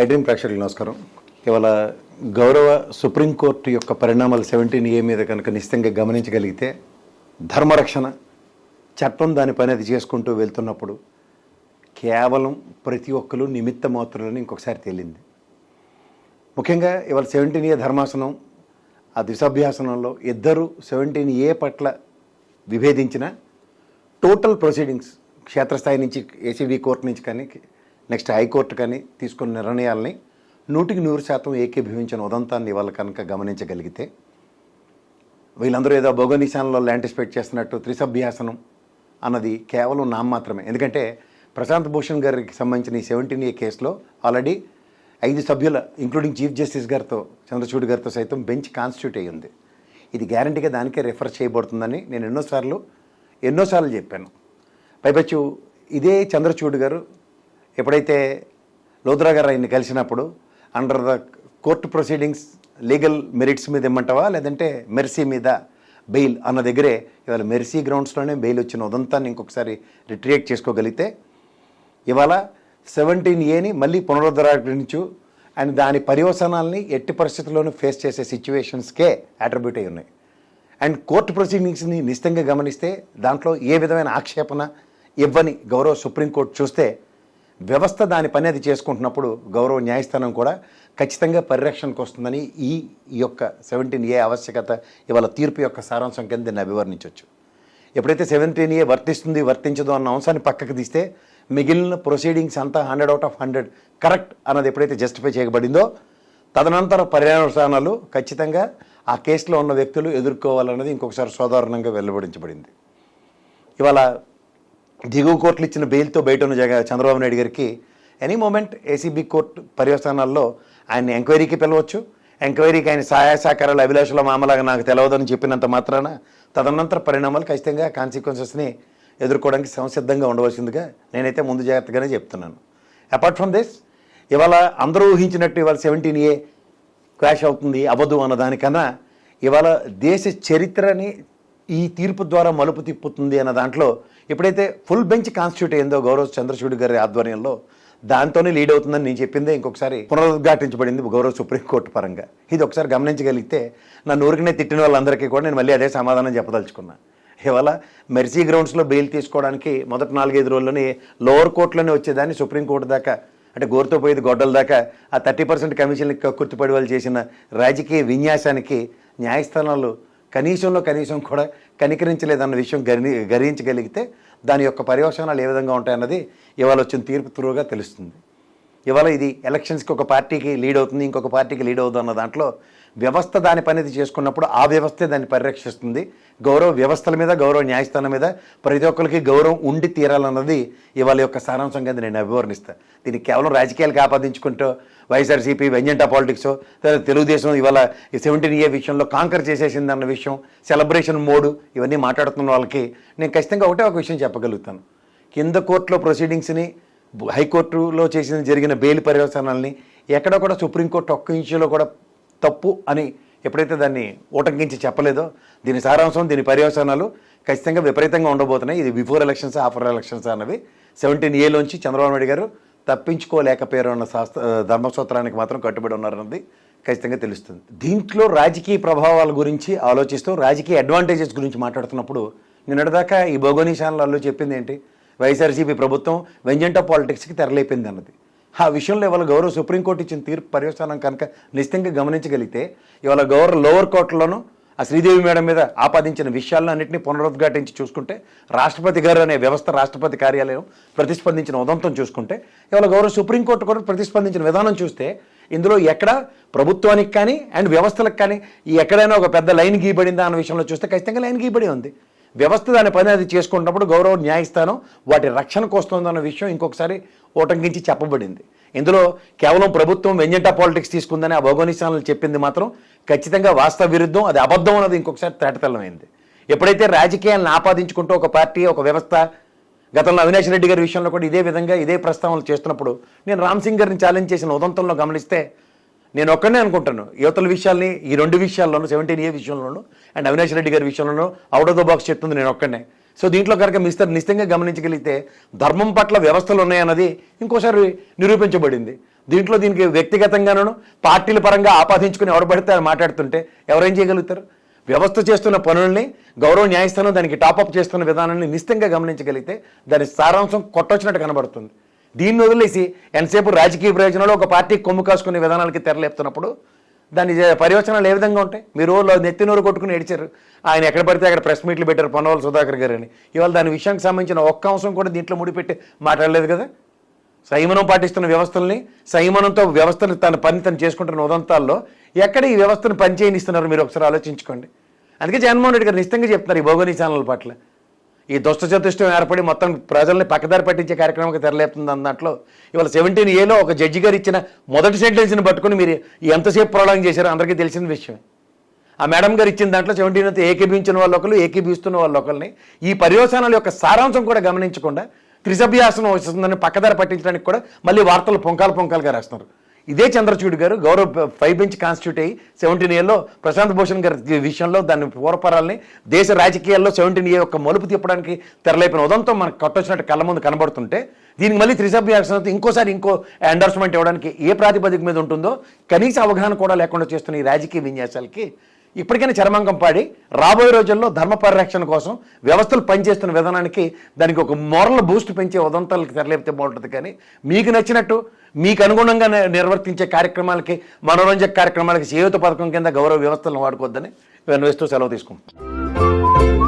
ఐడ్రీమ్ ప్రేక్షకులు నమస్కారం. ఇవాళ గౌరవ సుప్రీంకోర్టు యొక్క పరిణామాలు సెవెంటీన్ ఏ మీద కనుక నిశ్చితంగా గమనించగలిగితే ధర్మరక్షణ చట్టం దాని పని అది చేసుకుంటూ వెళ్తున్నప్పుడు కేవలం ప్రతి ఒక్కరు నిమిత్త మాత్రులని ఇంకొకసారి తేలింది. ముఖ్యంగా ఇవాళ సెవెంటీన్ ఏ ధర్మాసనం ఆ దిశాభ్యాసనంలో ఇద్దరు సెవెంటీన్ ఏ పట్ల విభేదించిన టోటల్ ప్రొసీడింగ్స్ క్షేత్రస్థాయి నుంచి ఏసీబీ కోర్టు నుంచి కానీ నెక్స్ట్ హైకోర్టు కానీ తీసుకున్న నిర్ణయాల్ని నూటికి నూరు శాతం ఏకీభవించిన ఉదంతాన్ని ఇవాళ కనుక గమనించగలిగితే వీళ్ళందరూ ఏదో భౌగోనిశానంలో ల్యాంటిస్పేట్ చేస్తున్నట్టు త్రిసభ్యాసనం అన్నది కేవలం నామ మాత్రమే. ఎందుకంటే ప్రశాంత్ భూషణ్ గారికి సంబంధించిన ఈ సెవెంటీన్ ఏ కేసులో ఆల్రెడీ ఐదు సభ్యుల ఇంక్లూడింగ్ చీఫ్ జస్టిస్ గారితో చంద్రచూడ్ గారితో సైతం బెంచ్ కాన్స్టిట్యూట్ అయ్యి ఉంది. ఇది గ్యారంటీగా దానికే రిఫర్ చేయబడుతుందని నేను ఎన్నోసార్లు ఎన్నోసార్లు చెప్పాను. పైపచ్చు ఇదే చంద్రచూడ్ గారు ఎప్పుడైతే లోద్రా గారు ఆయన్ని కలిసినప్పుడు under the court proceedings legal merits మీద ఇమ్మంటావా లేదంటే మెర్సీ మీద బెయిల్ అన్న దగ్గరే ఇవాళ మెర్సీ గ్రౌండ్స్లోనే బెయిల్ వచ్చిన ఉదంతాన్ని ఇంకొకసారి రిట్రియేట్ చేసుకోగలిగితే ఇవాళ సెవెంటీన్ ఏని మళ్ళీ పునరుద్ధరించు అండ్ దాని పర్యవసానాల్ని ఎట్టి పరిస్థితుల్లోనూ ఫేస్ చేసే సిచ్యువేషన్స్కే అట్రిబ్యూట్ అయి ఉన్నాయి. అండ్ కోర్టు ప్రొసీడింగ్స్ని నిశ్చితంగా గమనిస్తే దాంట్లో ఏ విధమైన ఆక్షేపణ ఇవ్వని గౌరవ సుప్రీంకోర్టు చూస్తే వ్యవస్థ దాని పని అది చేసుకుంటున్నప్పుడు గౌరవ న్యాయస్థానం కూడా ఖచ్చితంగా పరిరక్షణకు వస్తుందని ఈ యొక్క సెవెంటీన్ ఏ ఆవశ్యకత ఇవాళ తీర్పు యొక్క సారాంశం కింద దీన్ని అభివర్ణించవచ్చు ఎప్పుడైతే సెవెంటీన్ ఏ వర్తిస్తుంది వర్తించదు అన్న అంశాన్ని పక్కకు తీస్తే మిగిలిన ప్రొసీడింగ్స్ అంతా hundred out of hundred correct అన్నది ఎప్పుడైతే జస్టిఫై చేయబడిందో తదనంతర పర్యావరణాలు ఖచ్చితంగా ఆ కేసులో ఉన్న వ్యక్తులు ఎదుర్కోవాలన్నది ఇంకొకసారి సాధారణంగా వెలువడించబడింది. ఇవాళ దిగువ కోర్టులు ఇచ్చిన బెయిల్తో బయట ఉన్న జగ చంద్రబాబు నాయుడు గారికి ఎనీ మూమెంట్ ఏసీబీ కోర్టు పర్యవస్థానాల్లో ఆయన ఎంక్వైరీకి పిలవచ్చు. ఎంక్వైరీకి ఆయన సహాయ సహకారాలు అభిలాషుల మామలాగా నాకు తెలవదని చెప్పినంత మాత్రాన తదనంతర పరిణామాలు ఖచ్చితంగా కాన్సిక్వెన్సెస్ని ఎదుర్కోవడానికి సంసిద్ధంగా ఉండవలసిందిగా నేనైతే ముందు జాగ్రత్తగానే చెప్తున్నాను. అపార్ట్ ఫ్రమ్ దిస్ ఇవాళ అందరూ ఊహించినట్టు ఇవాళ సెవెంటీన్ ఏ క్రాష్ అవుతుంది అవ్వదు అన్న దానికన్నా ఇవాళ దేశ చరిత్రని ఈ తీర్పు ద్వారా మలుపు తిప్పుతుంది అన్న దాంట్లో ఎప్పుడైతే ఫుల్ బెంచ్ కాన్స్టిట్యూట్ అయిందో గౌరవ్ చంద్రచూడ్ గారి ఆధ్వర్యంలో దాంతోనే లీడ్ అవుతుందని నేను చెప్పిందే ఇంకొకసారి పునరుద్ఘాటించబడింది గౌరవ సుప్రీంకోర్టు పరంగా. ఇది ఒకసారి గమనించగలిగితే నన్ను ఊరికనే తిట్టిన వాళ్ళందరికీ కూడా నేను మళ్ళీ అదే సమాధానం చెప్పదలుచుకున్నా. ఇవాళ మెర్సీ గ్రౌండ్స్లో బెయిల్ తీసుకోవడానికి మొదటి నాలుగైదు రోజుల్లోనే లోవర్ కోర్టులోనే వచ్చేదాన్ని సుప్రీంకోర్టు దాకా అంటే గోరుతో పోయేది గొడ్డల దాకా ఆ థర్టీ పర్సెంట్ కమిషన్కి కక్కుర్తిపడి వాళ్ళు చేసిన రాజకీయ విన్యాసానికి న్యాయస్థానాలు కనీసంలో కనీసం కూడా కనికరించలేదన్న విషయం గరి గరించగలిగితే దాని యొక్క పర్యవసానాలు ఏ విధంగా ఉంటాయన్నది ఇవాళ వచ్చిన తీర్పు త్రూగా తెలుస్తుంది. ఇవాళ ఇది ఎలక్షన్స్కి ఒక పార్టీకి లీడ్ అవుతుంది ఇంకొక పార్టీకి లీడ్ అవుతుంది అన్న దాంట్లో వ్యవస్థ దాని పనిది చేసుకున్నప్పుడు ఆ వ్యవస్థే దాన్ని పరిరక్షిస్తుంది. గౌరవ వ్యవస్థల మీద గౌరవ న్యాయస్థానం మీద ప్రతి ఒక్కరికి గౌరవం ఉండి తీరాలన్నది ఇవాళ యొక్క సారాంశం కింద నేను అభివర్ణిస్తాను దీన్ని కేవలం రాజకీయాలకు ఆపాదించుకుంటూ వైఎస్ఆర్సీపీ వెంజంటా పాలిటిక్స్ తెలుగుదేశం ఇవాళ సెవెంటీన్ ఏ విషయంలో కాంకర్ చేసేసింది అన్న విషయం సెలబ్రేషన్ మోడు ఇవన్నీ మాట్లాడుతున్న వాళ్ళకి నేను ఖచ్చితంగా ఒకటే ఒక విషయం చెప్పగలుగుతాను. కింద కోర్టులో ప్రొసీడింగ్స్ని హైకోర్టులో చేసిన జరిగిన బెయిల్ పర్యవసానాలని ఎక్కడ కూడా సుప్రీంకోర్టు ఒక్క ఇంచులో కూడా తప్పు అని ఎప్పుడైతే దాన్ని ఊటంకించి చెప్పలేదో దీని సారాంశం దీని పర్యవసానాలు ఖచ్చితంగా విపరీతంగా ఉండబోతున్నాయి. ఇది బిఫోర్ ఎలక్షన్స్ ఆఫ్టర్ ఎలక్షన్స్ అన్నవి. సెవెంటీన్ ఏలోంచి చంద్రబాబు నాయుడు గారు తప్పించుకోలేకపోయారు అన్న శాస్త్ర ధర్మసూత్రానికి మాత్రం కట్టుబడి ఉన్నారన్నది ఖచ్చితంగా తెలుస్తుంది. దీంట్లో రాజకీయ ప్రభావాల గురించి ఆలోచిస్తూ రాజకీయ అడ్వాంటేజెస్ గురించి మాట్లాడుతున్నప్పుడు నిన్నటిదాకా ఈ భౌగోళిక అల్లు చెప్పింది ఏంటి? వైఎస్ఆర్సీపీ ప్రభుత్వం వెంజంట పాలిటిక్స్కి తెరలేపింది అన్నది. ఆ విషయంలో ఇవాళ గౌరవ సుప్రీంకోర్టు ఇచ్చిన తీర్పు పర్యవసానం కనుక నిశ్చితంగా గమనించగలిగితే ఇవాళ గౌరవ లోవర్ కోర్టులోనూ ఆ శ్రీదేవి మేడం మీద ఆపాదించిన విషయాలను అన్నింటినీ పునరుద్ఘాటించి చూసుకుంటే రాష్ట్రపతి గారు అనే వ్యవస్థ రాష్ట్రపతి కార్యాలయం ప్రతిస్పందించిన ఉదంతం చూసుకుంటే ఇవాళ గౌరవ సుప్రీంకోర్టు కూడా ప్రతిస్పందించిన విధానం చూస్తే ఇందులో ఎక్కడ ప్రభుత్వానికి కానీ అండ్ వ్యవస్థలకు కానీ ఎక్కడైనా ఒక పెద్ద లైన్ గీయబడిందా అన్న విషయంలో చూస్తే ఖచ్చితంగా లైన్ గీయబడి ఉంది. వ్యవస్థ దాని పని అది చేసుకుంటున్నప్పుడు గౌరవ న్యాయస్థానం వాటి రక్షణకు వస్తుందన్న విషయం ఇంకొకసారి ఓటంకించి చెప్పబడింది. ఇందులో కేవలం ప్రభుత్వం వెంజంటా పాలిటిక్స్ తీసుకుందని ఆ భౌగోళిక చెప్పింది మాత్రం ఖచ్చితంగా వాస్తవ విరుద్ధం అది అబద్ధం అన్నది ఇంకొకసారి తేటతెల్లమైంది ఎప్పుడైతే రాజకీయాలను ఆపాదించుకుంటూ ఒక పార్టీ ఒక వ్యవస్థ గతంలో అవినాష్ రెడ్డి గారి విషయంలో కూడా ఇదే విధంగా ఇదే ప్రస్తావనలు చేస్తున్నప్పుడు నేను రామ్ సింగ్ గారిని ఛాలెంజ్ చేసిన ఉదంతంలో గమనిస్తే నేను ఒక్కనే అనుకుంటాను. యువతల విషయాల్ని ఈ రెండు విషయాల్లోనూ సెవెంటీన్ ఏ విషయంలోనూ అండ్ అవినాష్ రెడ్డి గారి విషయంలోనూ అవుట్ ఆఫ్ ద బాక్స్ చెప్తుంది నేను ఒక్కనే. సో దీంట్లో కనుక మిస్టర్ నిశ్చితంగా గమనించగలిగితే ధర్మం పట్ల వ్యవస్థలు ఉన్నాయన్నది ఇంకోసారి నిరూపించబడింది. దీంట్లో దీనికి వ్యక్తిగతంగాను పార్టీల పరంగా ఆపాదించుకుని ఎవరు పడితే ఆయన మాట్లాడుతుంటే ఎవరేం చేయగలుగుతారు? వ్యవస్థ చేస్తున్న పనుల్ని గౌరవ న్యాయస్థానం దానికి టాపప్ చేస్తున్న విధానాన్ని నిశ్చితంగా గమనించగలిగితే దాని సారాంశం కొట్టొచ్చినట్టు కనబడుతుంది. దీన్ని వదిలేసి ఎంతసేపు రాజకీయ ప్రయోజనాలు ఒక పార్టీ కొమ్ము కాసుకునే విధానాలకి తెరలేపుతున్నప్పుడు దాని పరివచనాలు ఏ విధంగా ఉంటాయి? మీరు నెత్తి నోరు కొట్టుకుని ఏడిచారు. ఆయన ఎక్కడ పడితే అక్కడ ప్రెస్ మీట్లు పెట్టారు పొన్నవాళ్ళు సుధాకర్ గారు అని ఇవాళ దాని విషయానికి సంబంధించిన ఒక్క అంశం కూడా దీంట్లో ముడిపెట్టి మాట్లాడలేదు కదా? సంయమనం పాటిస్తున్న వ్యవస్థల్ని సంయమనంతో వ్యవస్థను తన పని తను చేసుకుంటున్న ఉదంతాల్లో ఎక్కడ ఈ వ్యవస్థను పనిచేయనిస్తున్నారు మీరు ఒకసారి ఆలోచించుకోండి. అందుకే జగన్మోహన్ రెడ్డి గారు నిశ్చితంగా చెప్తున్నారు ఈ భౌగోళిక ఛానల్ పట్ల. ఈ దుష్ట చతుష్టం ఏర్పడి మొత్తం ప్రజల్ని పక్కదారి పట్టించే కార్యక్రమం తెరలేపుతుంది అన్న దాంట్లో ఇవాళ సెవెంటీన్ ఏలో ఒక జడ్జి గారు ఇచ్చిన మొదటి సెంటెన్స్ని పట్టుకుని మీరు ఎంతసేపు ప్రొలాంగ్ చేశారో అందరికీ తెలిసిన విషయమే ఆ మేడం గారు ఇచ్చిన దాంట్లో సెవెంటీన్ అయితే ఏకీభించిన వాళ్ళు ఒకరు ఏకీభిస్తున్న వాళ్ళు ఒకరిని ఈ పర్యవసానాల యొక్క సారాంశం కూడా గమనించకుండా త్రిసభ్యాసనం వస్తుందని పక్కదారి పట్టించడానికి కూడా మళ్ళీ వార్తలు పొంకాలు పొంకాలుగా రాస్తున్నారు. ఇదే చంద్రచూడ్ గారు గౌరవ ఫైవ్ బెంచ్ కాన్స్టిట్యూట్ అయ్యి సెవెంటీన్ ఇయర్లో ప్రశాంత్ భూషణ్ గారి విషయంలో దాని పూర్వపరాల్ని దేశ రాజకీయాల్లో సెవెంటీన్ ఇయర్ యొక్క మలుపు తిప్పడానికి తెరలేపిన ఉదంతం మనకు కొట్టొచ్చినట్టు కళ్ళ ముందు కనబడుతుంటే దీనికి మళ్ళీ త్రిసభ్య ఇంకోసారి ఇంకో ఎండోర్స్మెంట్ ఇవ్వడానికి ఏ ప్రాతిపదిక మీద ఉంటుందో కనీస అవగాహన కూడా లేకుండా చేస్తున్న ఈ రాజకీయ విన్యాసాలకి ఇప్పటికైనా చరమాంకం పాడి రాబోయే రోజుల్లో ధర్మ పరిరక్షణ కోసం వ్యవస్థలు పనిచేస్తున్న విధానానికి దానికి ఒక మొరల బూస్ట్ పెంచే ఉదంతాలకు తెరలేపితే బాగుంటుంది కానీ మీకు నచ్చినట్టు మీకు అనుగుణంగా నిర్వర్తించే కార్యక్రమాలకి మనోరంజక కార్యక్రమాలకి చేయూత పథకం కింద గౌరవ వ్యవస్థలను వాడుకోవద్దని వేస్తూ సెలవు తీసుకుంటాం